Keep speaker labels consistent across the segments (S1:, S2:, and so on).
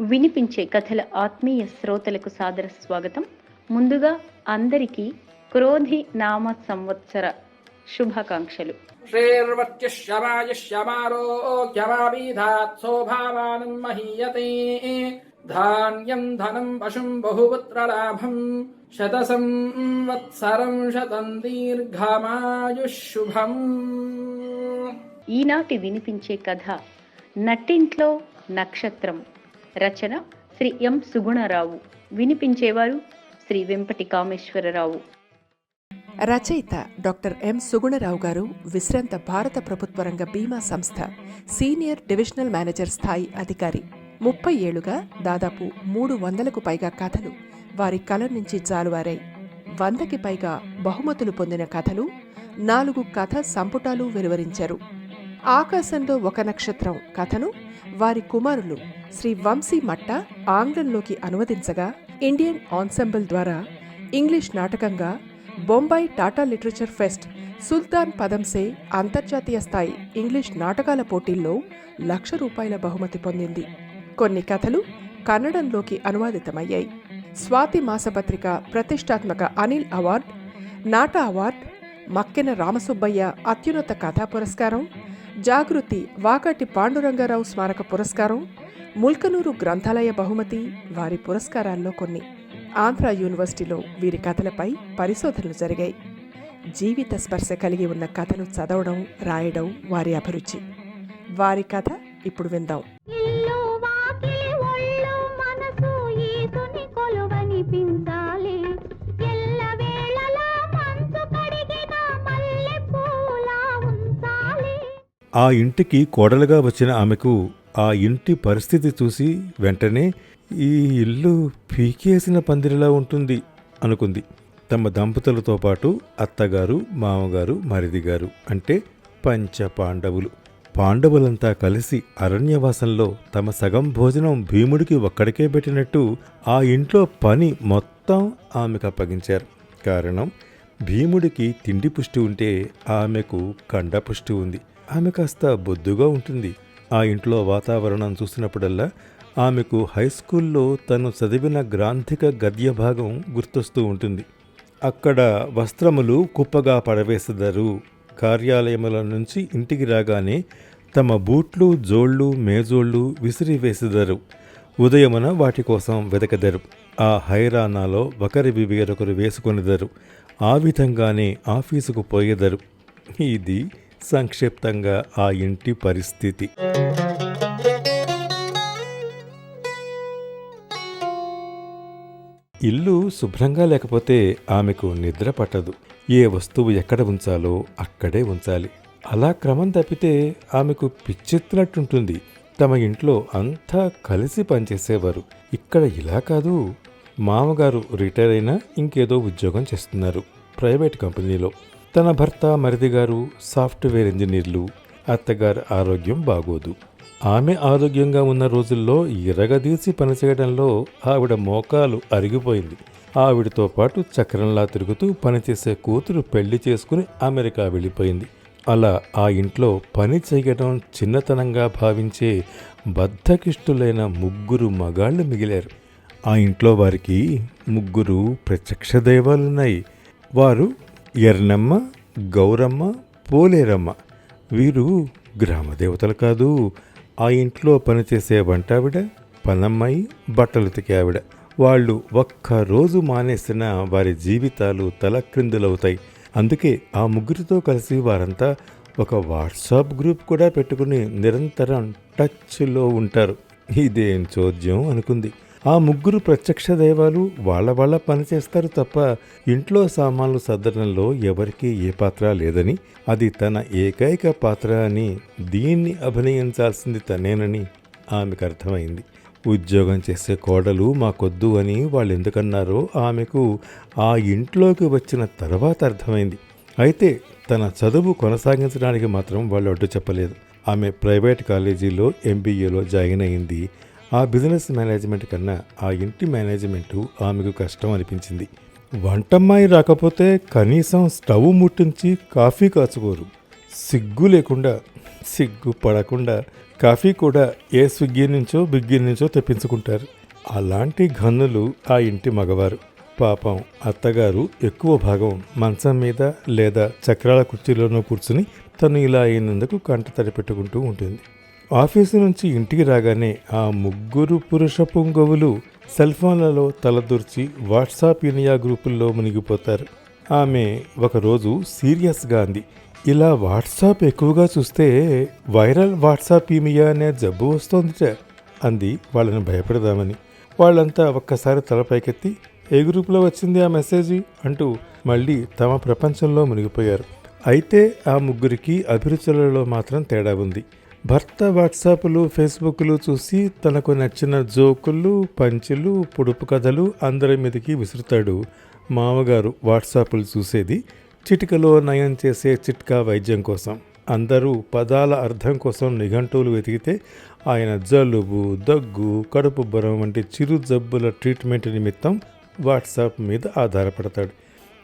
S1: వినిపించే కథల ఆత్మీయ శ్రోతలకు సాదర స్వాగతం. ముందుగా అందరికీ క్రోధి నామ సంవత్సర శుభాకాంక్షలు.
S2: ధాన్యం ధనం పశుం బహుపుత్రలాభం శత సంవత్సరం శతం దీర్ఘమాయుశుభం
S1: ఈనాటి వినిపించే కథ నట్టింట్లో నక్షత్రం. రచన శ్రీ ఎం సుగుణరావు. వినిపించేవారు శ్రీ వెంపటి కామేశ్వరరావు
S3: రచయిత డాక్టర్ ఎం సుగుణరావు గారు విశ్రాంత భారత ప్రభుత్వ రంగ బీమా సంస్థ సీనియర్ డివిజనల్ మేనేజర్ స్థాయి అధికారి. ముప్పై ఏళ్ళుగా దాదాపు మూడు వందలకు పైగా కథలు వారి కలం నుంచి జాలువారాయి. వందకి పైగా బహుమతులు పొందిన కథలు నాలుగు కథ సంపుటాలు వెలువరించారు. ఆకాశంలో ఒక నక్షత్రం కథను వారి కుమారులు శ్రీ వంశీ మట్ట ఆంగ్లంలోకి అనువదించగా ఇండియన్ ఆన్సెంబుల్ ద్వారా ఇంగ్లీష్ నాటకంగా బొంబాయి టాటా లిటరేచర్ ఫెస్ట్ సుల్తాన్ పదంసే అంతర్జాతీయ స్థాయి ఇంగ్లీష్ నాటకాల పోటీల్లో లక్ష రూపాయల బహుమతి పొందింది. కొన్ని కథలు కన్నడంలోకి అనువాదితమయ్యాయి. స్వాతి మాసపత్రిక ప్రతిష్టాత్మక Anil award NATA award Makkena Ramasubbaiah అత్యున్నత కథా పురస్కారం జాగృతి వాకటి పాండురంగారావు స్మారక పురస్కారం ముల్కనూరు గ్రంథాలయ బహుమతి వారి పురస్కారాల్లో కొన్ని. ఆంధ్ర యూనివర్సిటీలో వీరి కథలపై పరిశోధనలు జరిగాయి. జీవిత స్పర్శ కలిగి ఉన్న కథను చదవడం రాయడం వారి అభిరుచి. వారి కథ ఇప్పుడు విందాం.
S4: ఆ ఇంటికి కోడలుగా వచ్చిన ఆమెకు ఆ ఇంటి పరిస్థితి చూసి వెంటనే ఈ ఇల్లు పీకేసిన పందిరిలా ఉంటుంది అనుకుంది. తమ దంపతులతో పాటు అత్తగారు మామగారు మరిదిగారు అంటే పంచ పాండవులు పాండవులంతా కలిసి అరణ్యవాసంలో తమ సగం భోజనం భీముడికి ఒక్కడికే పెట్టినట్టు ఆ ఇంట్లో పని మొత్తం ఆమెకు అప్పగించారు. కారణం భీముడికి తిండి పుష్టి ఉంటే ఆమెకు కండ పుష్టి ఉంది. ఆమె కాస్త బొద్దుగా ఉంటుంది. ఆ ఇంట్లో వాతావరణం చూసినప్పుడల్లా ఆమెకు హై స్కూల్లో తను చదివిన గ్రాంథిక గద్య భాగం గుర్తొస్తూ ఉంటుంది. అక్కడ వస్త్రములు కుప్పగా పడవేసెదరు. కార్యాలయముల నుంచి ఇంటికి రాగానే తమ బూట్లు జోళ్ళు మేజోళ్ళు విసిరివేసెదరు. ఉదయమున వాటి కోసం వెదకదరు. ఆ హైరానాలో ఒకరివి వేరొకరు వేసుకొనిదరు. ఆ విధంగానే ఆఫీసుకు పోయేదరు. ఇది సంక్షిప్తంగా ఆ ఇంటి పరిస్థితి. ఇల్లు శుభ్రంగా లేకపోతే ఆమెకు నిద్ర పట్టదు. ఏ వస్తువు ఎక్కడ ఉంచాలో అక్కడే ఉంచాలి. అలా క్రమం తప్పితే ఆమెకు పిచ్చెత్తినట్టుంటుంది. తమ ఇంట్లో అంతా కలిసి పనిచేసేవారు. ఇక్కడ ఇలా కాదు. మామగారు రిటైర్ అయినా ఇంకేదో ఉద్యోగం చేస్తున్నారు. ప్రైవేట్ కంపెనీలో. తన భర్త మరిదిగారు సాఫ్ట్వేర్ ఇంజనీర్లు అత్తగారి ఆరోగ్యం బాగోదు. ఆమె ఆరోగ్యంగా ఉన్న రోజుల్లో ఇరగదీసి పనిచేయడంలో ఆవిడ మోకాలు అరిగిపోయింది. ఆవిడతో పాటు చక్రంలా తిరుగుతూ పనిచేసే కూతురు పెళ్ళి చేసుకుని అమెరికా వెళ్ళిపోయింది. అలా ఆ ఇంట్లో పని చేయడం చిన్నతనంగా భావించే బద్ధకిష్టులైన ముగ్గురు మగాళ్ళు మిగిలారు. ఆ ఇంట్లో వారికి ముగ్గురు ప్రత్యక్ష దైవాలున్నాయి. వారు ఎర్నమ్మ గౌరమ్మ పోలేరమ్మ. వీరు గ్రామదేవతలు కాదు. ఆ ఇంట్లో పనిచేసే వంటావిడ పనమ్మాయి బట్టలు ఉతికే ఆవిడ. వాళ్ళు ఒక్కరోజు మానేసిన వారి జీవితాలు తలక్రిందులవుతాయి అందుకే ఆ ముగ్గురితో కలిసి వారంతా ఒక వాట్సాప్ గ్రూప్ కూడా పెట్టుకుని నిరంతరం టచ్లో ఉంటారు. ఇదేం చోద్యం అనుకుంది. ఆ ముగ్గురు ప్రత్యక్ష దైవాలు వాళ్ళ వాళ్ళ పనిచేస్తారు తప్ప ఇంట్లో సామాన్లు సర్దడంలో ఎవరికీ ఏ పాత్ర లేదని అది తన ఏకైక పాత్ర అని దీన్ని అభినయించాల్సింది తనేనని ఆమెకు అర్థమైంది. ఉద్యోగం చేసే కోడలు మాకొద్దు అని వాళ్ళు ఎందుకన్నారో ఆమెకు ఆ ఇంట్లోకి వచ్చిన తర్వాత అర్థమైంది. అయితే తన చదువు కొనసాగించడానికి మాత్రం వాళ్ళు అడ్డు చెప్పలేదు. ఆమె ప్రైవేట్ కాలేజీలో ఎంబీఏలో జాయిన్ అయింది. ఆ బిజినెస్ మేనేజ్మెంట్ కన్నా ఆ ఇంటి మేనేజ్మెంటు ఆమెకు కష్టం అనిపించింది. వంటమ్మాయి రాకపోతే కనీసం స్టవ్ ముట్టించి కాఫీ కాచుకోరు. సిగ్గు లేకుండా సిగ్గు పడకుండా కాఫీ కూడా ఏ స్విగ్గీ నుంచో బిగ్గీ నుంచో తెప్పించుకుంటారు. అలాంటి ఘనులు ఆ ఇంటి మగవారు. పాపం అత్తగారు ఎక్కువ భాగం మంచం మీద లేదా చక్రాల కుర్చీలోనూ కూర్చుని తను ఇలా అయినందుకు కంట తడిపెట్టుకుంటూ ఉంటుంది. ఆఫీసు నుంచి ఇంటికి రాగానే ఆ ముగ్గురు పురుష పుంగవులు సెల్ ఫోన్లలో తలదూర్చి వాట్సాప్ ఇనియా గ్రూపుల్లో మునిగిపోతారు. ఆమె ఒకరోజు సీరియస్గా అంది ఇలా వాట్సాప్ ఎక్కువగా చూస్తే వైరల్ వాట్సాప్ ఈమియా అనే జబ్బు వస్తోందిట అంది వాళ్ళని భయపెడదామని. వాళ్ళంతా ఒక్కసారి తల పైకెత్తి ఏ గ్రూపులో వచ్చింది ఆ మెసేజ్? అంటూ మళ్ళీ తమ ప్రపంచంలో మునిగిపోయారు. అయితే ఆ ముగ్గురికి అభిరుచులలో మాత్రం తేడా ఉంది. భర్త వాట్సాప్లు ఫేస్బుక్లు చూసి తనకు నచ్చిన జోకులు పంచులు పొడుపు కథలు అందరి మీదకి విసురుతాడు. మామగారు వాట్సాప్లు చూసేది చిటికలో నయం చేసే చిట్కా వైద్యం కోసం. అందరూ పదాల అర్థం కోసం నిఘంటువులు వెతికితే ఆయన జలుబు దగ్గు కడుపుబ్బరం వంటి చిరు జబ్బుల ట్రీట్మెంట్ నిమిత్తం వాట్సాప్ మీద ఆధారపడతాడు.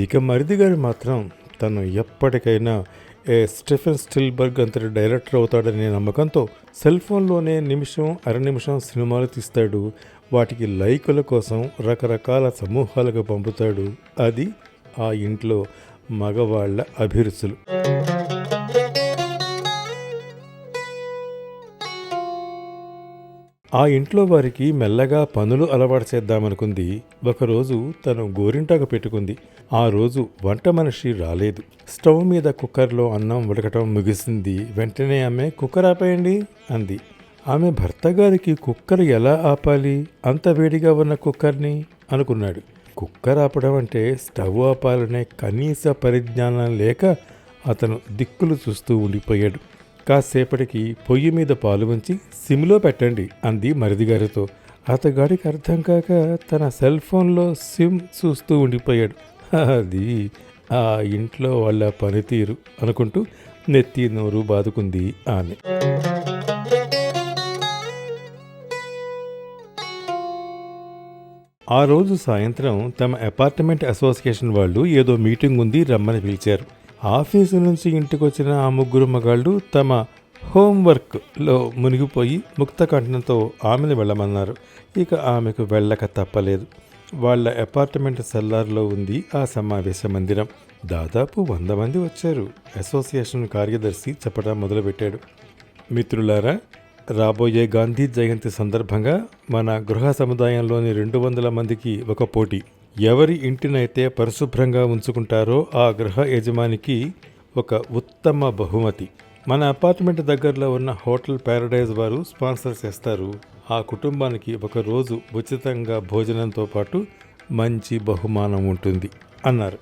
S4: ఇక మరిది గారు మాత్రం తను ఎప్పటికైనా ఏ స్టెఫెన్ స్టిల్బర్గ్ అంతటి డైరెక్టర్ అవుతాడనే నమ్మకంతో సెల్ ఫోన్లోనే నిమిషం అర నిమిషం సినిమాలు తీస్తాడు. వాటికి లైకుల కోసం రకరకాల సమూహాలకు పంపుతాడు. అది ఆ ఇంట్లో మగవాళ్ళ అభిరుచులు. ఆ ఇంట్లో వారికి మెల్లగా పనులు అలవాటు చేద్దామనుకుంది. ఒకరోజు తను గోరింటాకు పెట్టుకుంది. ఆ రోజు వంట మనిషి రాలేదు. స్టవ్ మీద కుక్కర్లో అన్నం ఉడకటం ముగిసింది. వెంటనే ఆమె కుక్కర్ ఆపేయండి అంది. ఆమె భర్త గారికి కుక్కర్ ఎలా ఆపాలి? అంత వేడిగా ఉన్న కుక్కర్ని? అనుకున్నాడు. కుక్కర్ ఆపడం అంటే స్టవ్ ఆపాలనే కనీస పరిజ్ఞానం లేక అతను దిక్కులు చూస్తూ ఉండిపోయాడు. కాసేపటికి పొయ్యి మీద పాలు ఉంచి సిమ్లో పెట్టండి అంది మరిదిగారితో. అతగాడికి అర్థం కాక తన సెల్ ఫోన్లో సిమ్ చూస్తూ ఉండిపోయాడు. అది ఆ ఇంట్లో వాళ్ళ పనితీరు అనుకుంటూ నెత్తి నోరు బాదుకుంది ఆమె. ఆ రోజు సాయంత్రం తమ అపార్ట్మెంట్ అసోసియేషన్ వాళ్ళు ఏదో మీటింగ్ ఉంది రమ్మని పిలిచారు. ఆఫీసు నుంచి ఇంటికి వచ్చిన ఆ ముగ్గురు మగాళ్ళు తమ హోంవర్క్లో మునిగిపోయి ముక్త కంఠంతో ఆమెను వెళ్ళమన్నారు. ఇక ఆమెకు వెళ్ళక తప్పలేదు. వాళ్ళ అపార్ట్మెంట్ సెల్లార్లో ఉంది ఆ సమావేశ మందిరం. దాదాపు వంద మంది వచ్చారు. అసోసియేషన్ కార్యదర్శి చెప్పడం మొదలుపెట్టాడు. మిత్రులారా రాబోయే గాంధీ జయంతి సందర్భంగా మన గృహ సముదాయంలోని రెండు వందల మందికి ఒక పోటీ. ఎవరి ఇంటినైతే పరిశుభ్రంగా ఉంచుకుంటారో ఆ గృహ యజమానికి ఒక ఉత్తమ బహుమతి. మన అపార్ట్మెంట్ దగ్గరలో ఉన్న హోటల్ ప్యారడైజ్ వారు స్పాన్సర్ చేస్తారు. ఆ కుటుంబానికి ఒక రోజు ఉచితంగా భోజనంతో పాటు మంచి బహుమానం ఉంటుంది అన్నారు.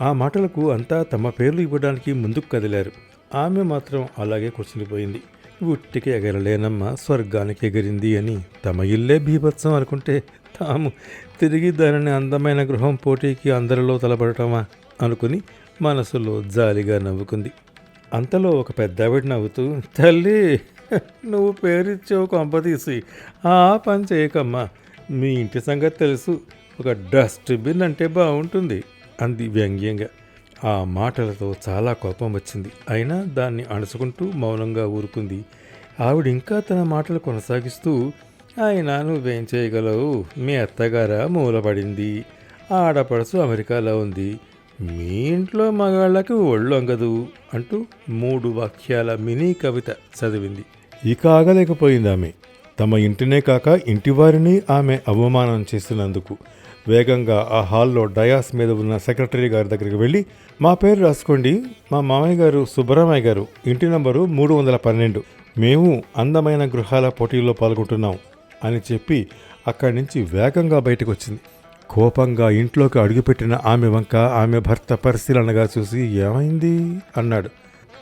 S4: ఆ మాటలకు అంతా తమ పేర్లు ఇవ్వడానికి ముందుకు కదిలారు. ఆమె మాత్రం అలాగే కూర్చునిపోయింది ఉట్టికి ఎగరలేనమ్మ స్వర్గానికి ఎగిరింది అని. తమ ఇల్లే బీభత్సం అనుకుంటే తాము తిరిగి దానిని అందమైన గృహం పోటీకి అందరిలో తలపడటమా అనుకుని మనసులో జాలిగా నవ్వుకుంది. అంతలో ఒక పెద్దావిడ నవ్వుతూ తల్లి నువ్వు పేరిచ్చావు కొంపతీసి ఆ పని చేయకమ్మా మీ ఇంటి సంగతి తెలుసు. ఒక డస్ట్బిన్ అంటే బాగుంటుంది అంది వ్యంగ్యంగా. ఆ మాటలతో చాలా కోపం వచ్చింది. అయినా దాన్ని అణుచుకుంటూ మౌనంగా ఊరుకుంది. ఆవిడ ఇంకా తన మాటలు కొనసాగిస్తూ ఆయన నువ్వేం చేయగలవు? మీ అత్తగార మూలపడింది ఆడపడుచు అమెరికాలో ఉంది. మీ ఇంట్లో మగాళ్ళకి ఒళ్ళు అంగదు అంటూ మూడు వాక్యాల మినీ కవిత చదివింది. ఇక ఆగలేకపోయింది ఆమె. తమ ఇంటినే కాక ఇంటివారిని ఆమె అవమానం చేసినందుకు వేగంగా ఆ హాల్లో డయాస్ మీద ఉన్న సెక్రటరీ గారి దగ్గరికి వెళ్ళి మా పేరు రాసుకోండి. మా మామయ్య గారు సుబ్బరామయ్య గారు. ఇంటి నంబరు మూడు వందల పన్నెండు. మేము అందమైన గృహాల పోటీల్లో పాల్గొంటున్నాం అని చెప్పి అక్కడి నుంచి వేగంగా బయటకు వచ్చింది కోపంగా ఇంట్లోకి అడుగుపెట్టిన ఆమె వంక ఆమె భర్త పరిశీలనగా చూసి ఏమైంది? అన్నాడు.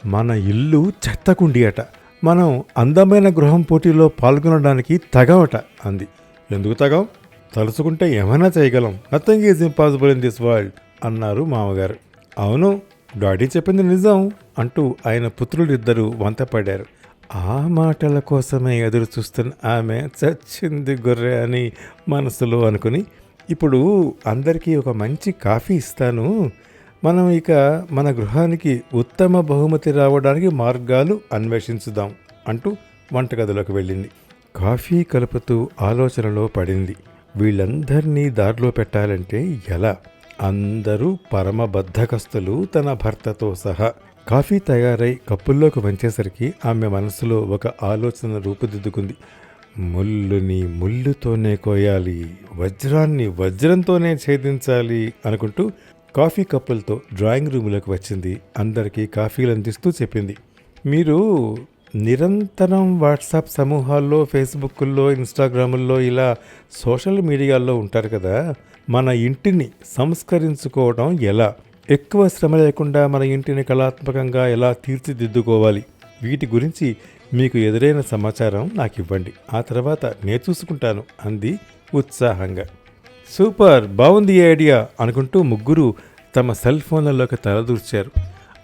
S4: మన ఇల్లు చెత్తకుండి అట. మనం అందమైన గృహం పోటీలో పాల్గొనడానికి తగవట అంది. ఎందుకు తగం తలుచుకుంటే ఏమైనా చేయగలం. Nothing is impossible in this world అన్నారు మామగారు. అవును డాడీ చెప్పింది నిజం అంటూ ఆయన పుత్రులిద్దరూ వంతపడ్డారు ఆ మాటల కోసమే ఎదురు చూస్తున్న ఆమె చచ్చింది గొర్రె అని మనసులో అనుకుని ఇప్పుడు అందరికీ ఒక మంచి కాఫీ ఇస్తాను. మనం ఇక మన గృహానికి ఉత్తమ బహుమతి రావడానికి మార్గాలు అన్వేషించుదాం అంటూ వంటగదిలోకి వెళ్ళింది. కాఫీ కలుపుతూ ఆలోచనలో పడింది. వీళ్ళందరినీ దారిలో పెట్టాలంటే ఎలా? అందరూ పరమబద్ధకస్తులు తన భర్తతో సహా. కాఫీ తయారై కప్పుల్లోకి వంచేసరికి ఆమె మనసులో ఒక ఆలోచన రూపుదిద్దుకుంది. ముల్లుని ముల్లుతోనే కోయాలి వజ్రాన్ని వజ్రంతోనే ఛేదించాలి అనుకుంటూ కాఫీ కప్పులతో డ్రాయింగ్ రూమ్లోకి వచ్చింది. అందరికీ కాఫీలు అందిస్తూ చెప్పింది. మీరు నిరంతరం వాట్సాప్ సమూహాల్లో ఫేస్బుక్లో ఇన్స్టాగ్రాముల్లో ఇలా సోషల్ మీడియాల్లో ఉంటారు కదా మన ఇంటిని సంస్కరించుకోవడం ఎలా? ఎక్కువ శ్రమ లేకుండా మన ఇంటిని కళాత్మకంగా ఎలా తీర్చిదిద్దుకోవాలి? వీటి గురించి మీకు ఎదురైన సమాచారం నాకు ఇవ్వండి. ఆ తర్వాత నేను చూసుకుంటాను అంది ఉత్సాహంగా. సూపర్! బాగుంది ఐడియా అనుకుంటూ ముగ్గురు తమ సెల్ ఫోన్లలోకి తలదూర్చారు.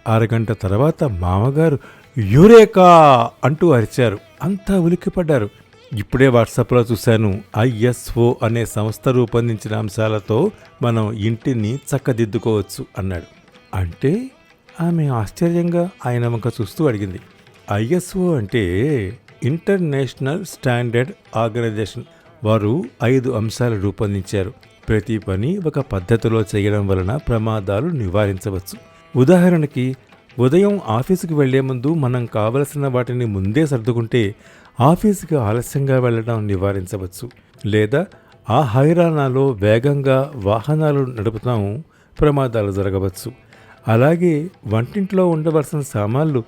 S4: అరగంట తర్వాత మామగారు యూరేకా అంటూ అరిచారు. అంతా ఉలిక్కిపడ్డారు. ఇప్పుడే వాట్సాప్లో చూశాను ఐఎస్ఓ అనే సంస్థ రూపొందించిన అంశాలతో మనం ఇంటిని చక్కదిద్దుకోవచ్చు అన్నాడు. అంటే ఆమె ఆశ్చర్యంగా ఆయన వంక చూస్తూ అడిగింది. ఐఎస్ఓ అంటే ఇంటర్నేషనల్ స్టాండర్డ్ ఆర్గనైజేషన్. వారు ఐదు అంశాలు రూపొందించారు. ప్రతి పని ఒక పద్ధతిలో చేయడం వలన ప్రమాదాలు నివారించవచ్చు. ఉదాహరణకి ఉదయం ఆఫీసుకు వెళ్ళే ముందు మనం కావలసిన వాటిని ముందే సర్దుకుంటే ఆఫీసుకి ఆలస్యంగా వెళ్ళడం నివారించవచ్చు. లేదా ఆ హైరాణాలో వేగంగా వాహనాలు నడుపుతాం ప్రమాదాలు జరగవచ్చు. అలాగే వంటింట్లో ఉండవలసిన సామాన్లు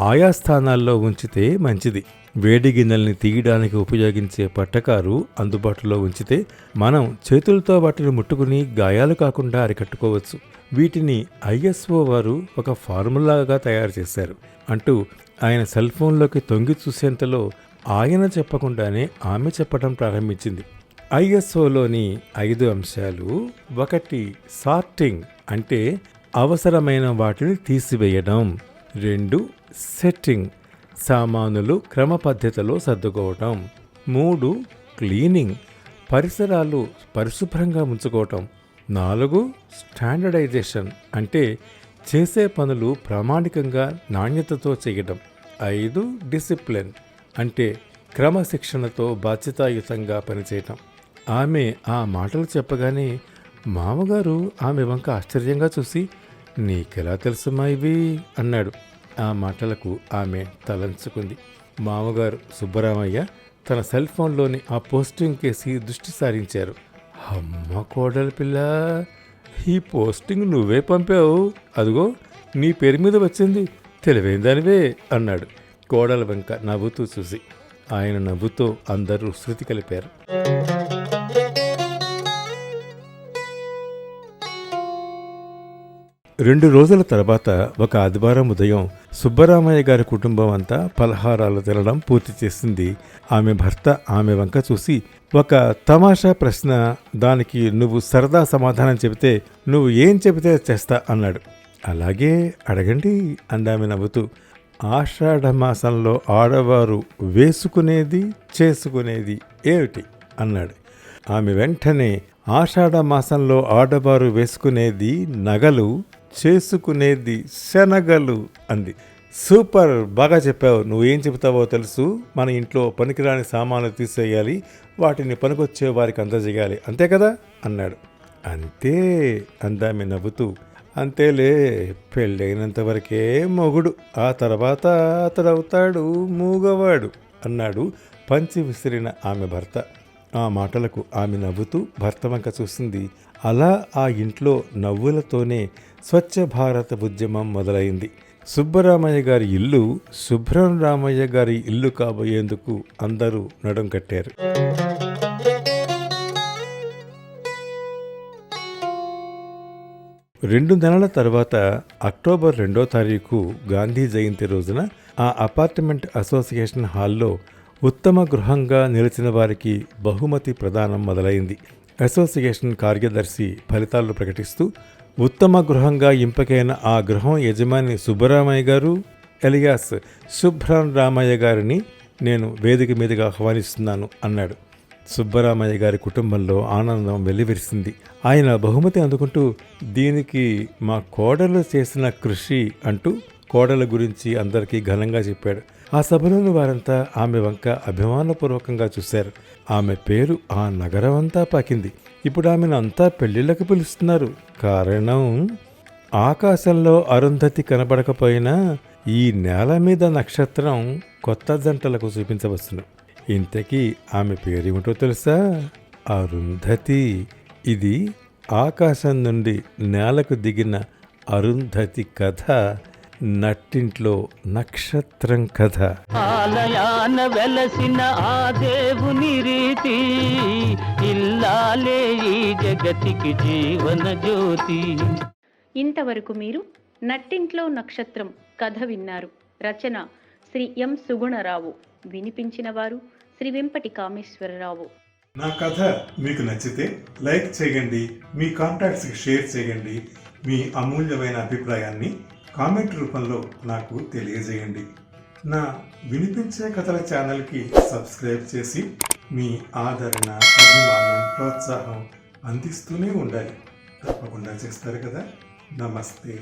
S4: ఆయా స్థానాల్లో ఉంచితే మంచిది. వేడి గిన్నెల్ని తీయడానికి ఉపయోగించే పట్టకారు అందుబాటులో ఉంచితే మనం చేతులతో వాటిని ముట్టుకుని గాయాలు కాకుండా అరికట్టుకోవచ్చు. వీటిని ఐఎస్ఓ వారు ఒక ఫార్ములాగా తయారు చేశారు. అంటూ ఆయన సెల్ ఫోన్లోకి తొంగి చూసేంతలో ఆయన చెప్పకుండానే ఆమె చెప్పడం ప్రారంభించింది. ఐఎస్ఓలోని ఐదు అంశాలు ఒకటి సార్టింగ్ అంటే అవసరమైన వాటిని తీసివేయడం. రెండు సెట్టింగ్ సామానులు క్రమ పద్ధతిలో సర్దుకోవటం. మూడు క్లీనింగ్. పరిసరాలు పరిశుభ్రంగా ఉంచుకోవటం. నాలుగు స్టాండర్డైజేషన్ అంటే చేసే పనులు ప్రామాణికంగా నాణ్యతతో చేయడం ఐదు డిసిప్లిన్ అంటే క్రమశిక్షణతో బాధ్యతాయుతంగా పనిచేయటం. ఆమె ఆ మాటలు చెప్పగానే మామగారు ఆమె వంక ఆశ్చర్యంగా చూసి నీకెలా తెలుసుమా ఇవి? అన్నాడు. ఆ మాటలకు ఆమె తలంచుకుంది. మామగారు సుబ్బరామయ్య తన సెల్ ఫోన్లోని ఆ పోస్టింగ్ కేసి దృష్టి సారించారు. అమ్మ కోడలి పిల్ల ఈ పోస్టింగ్ నువ్వే పంపావు. అదిగో నీ పేరు మీద వచ్చింది. తెలివైన దానివే అన్నాడు. కోడల వెంక నవ్వుతూ చూసి. ఆయన నవ్వుతో అందరూ శృతి కలిపారు. రెండు రోజుల తర్వాత ఒక ఆదివారం ఉదయం సుబ్బరామయ్య గారి కుటుంబం అంతా పలహారాలు తినడం పూర్తి చేసింది. ఆమె భర్త ఆమె వంక చూసి ఒక తమాషా ప్రశ్న దానికి నువ్వు సరదా సమాధానం చెబితే నువ్వు ఏం చెబితే చేస్తా అన్నాడు. అలాగే అడగండి అందామె నవ్వుతూ ఆషాఢమాసంలో ఆడవారు వేసుకునేది చేసుకునేది ఏమిటి? అన్నాడు. ఆమె వెంటనే ఆషాఢ మాసంలో ఆడవారు వేసుకునేది నగలు చేసుకునేది శనగలు అంది. సూపర్ బాగా చెప్పావు. నువ్వు ఏం చెబుతావో తెలుసు. మన ఇంట్లో పనికిరాని సామాన్లు తీసేయాలి. వాటిని పనికొచ్చే వారికి అందజేయాలి. అంతే కదా? అన్నాడు. అంతే అందామె నవ్వుతూ. అంతేలే పెళ్ళైనంత వరకే మొగుడు. ఆ తర్వాత అతడవుతాడు మూగవాడు అన్నాడు పంచి విసిరిన ఆమె భర్త. ఆ మాటలకు ఆమె నవ్వుతూ భర్త వంక చూసింది. అలా ఆ ఇంట్లో నవ్వులతోనే స్వచ్ఛ భారత ఉద్యమం మొదలైంది. సుబ్బరామయ్య గారి ఇల్లు శుభ్రం రామయ్య గారి ఇల్లు కాబోయేందుకు అందరూ నడుం కట్టారు. రెండు నెలల తర్వాత అక్టోబర్ రెండో తారీఖు గాంధీ జయంతి రోజున ఆ అపార్ట్మెంట్ అసోసియేషన్ హాల్లో ఉత్తమ గృహంగా నిలిచిన వారికి బహుమతి ప్రదానం మొదలైంది. అసోసియేషన్ కార్యదర్శి ఫలితాలు ప్రకటిస్తూ ఉత్తమ గృహంగా ఎంపికైన ఆ గృహం యజమాని సుబ్బరామయ్య గారు ఎలియాస్ శుభ్రం రామయ్య గారిని నేను వేదిక మీదుగా ఆహ్వానిస్తున్నాను అన్నాడు. సుబ్బరామయ్య గారి కుటుంబంలో ఆనందం వెల్లివిరిసింది. ఆయన బహుమతి అందుకుంటూ దీనికి మా కోడలు చేసిన కృషి అంటూ కోడల గురించి అందరికీ ఘనంగా చెప్పాడు. ఆ సభలోని వారంతా ఆమె వంక అభిమానపూర్వకంగా చూశారు. ఆమె పేరు ఆ నగరం అంతా పాకింది. ఇప్పుడు ఆమెను అంతా పెళ్ళిళ్ళకి పిలుస్తున్నారు. కారణం ఆకాశంలో అరుంధతి కనబడకపోయినా ఈ నేల మీద నక్షత్రం కొత్త జంటలకు చూపించవచ్చును. ఇంతకీ ఆమె పేరేమిటో తెలుసా? అరుంధతి. ఇది ఆకాశం నుండి నేలకు దిగిన అరుంధతి కథ. నట్టింట్లో నక్షత్రం కథ.
S5: ఆలయాన వెలసిన ఆ దేవుని రీతి ఇల్లాలే ఈ జగతికి జీవన జ్యోతి.
S1: ఇంతవరకు మీరు నట్టింట్లో నక్షత్రం కథ విన్నారు. రచన శ్రీ ఎం సుగుణరావు. వినిపించిన వారు శ్రీ వెంపటి కామేశ్వరరావు.
S4: నా కథ మీకు నచ్చితే లైక్ చేయండి మీ కాంటాక్ట్స్కి షేర్ చేయండి మీ అమూల్యమైన అభిప్రాయాన్ని కామెంట్ రూపంలో నాకు తెలియజేయండి. నా వినిపించే కథల ఛానల్కి సబ్స్క్రైబ్ చేసి మీ ఆదరణ అభిమానం ప్రోత్సాహం అందిస్తూనే ఉండాలి. తప్పకుండా చేస్తారు కదా. నమస్తే.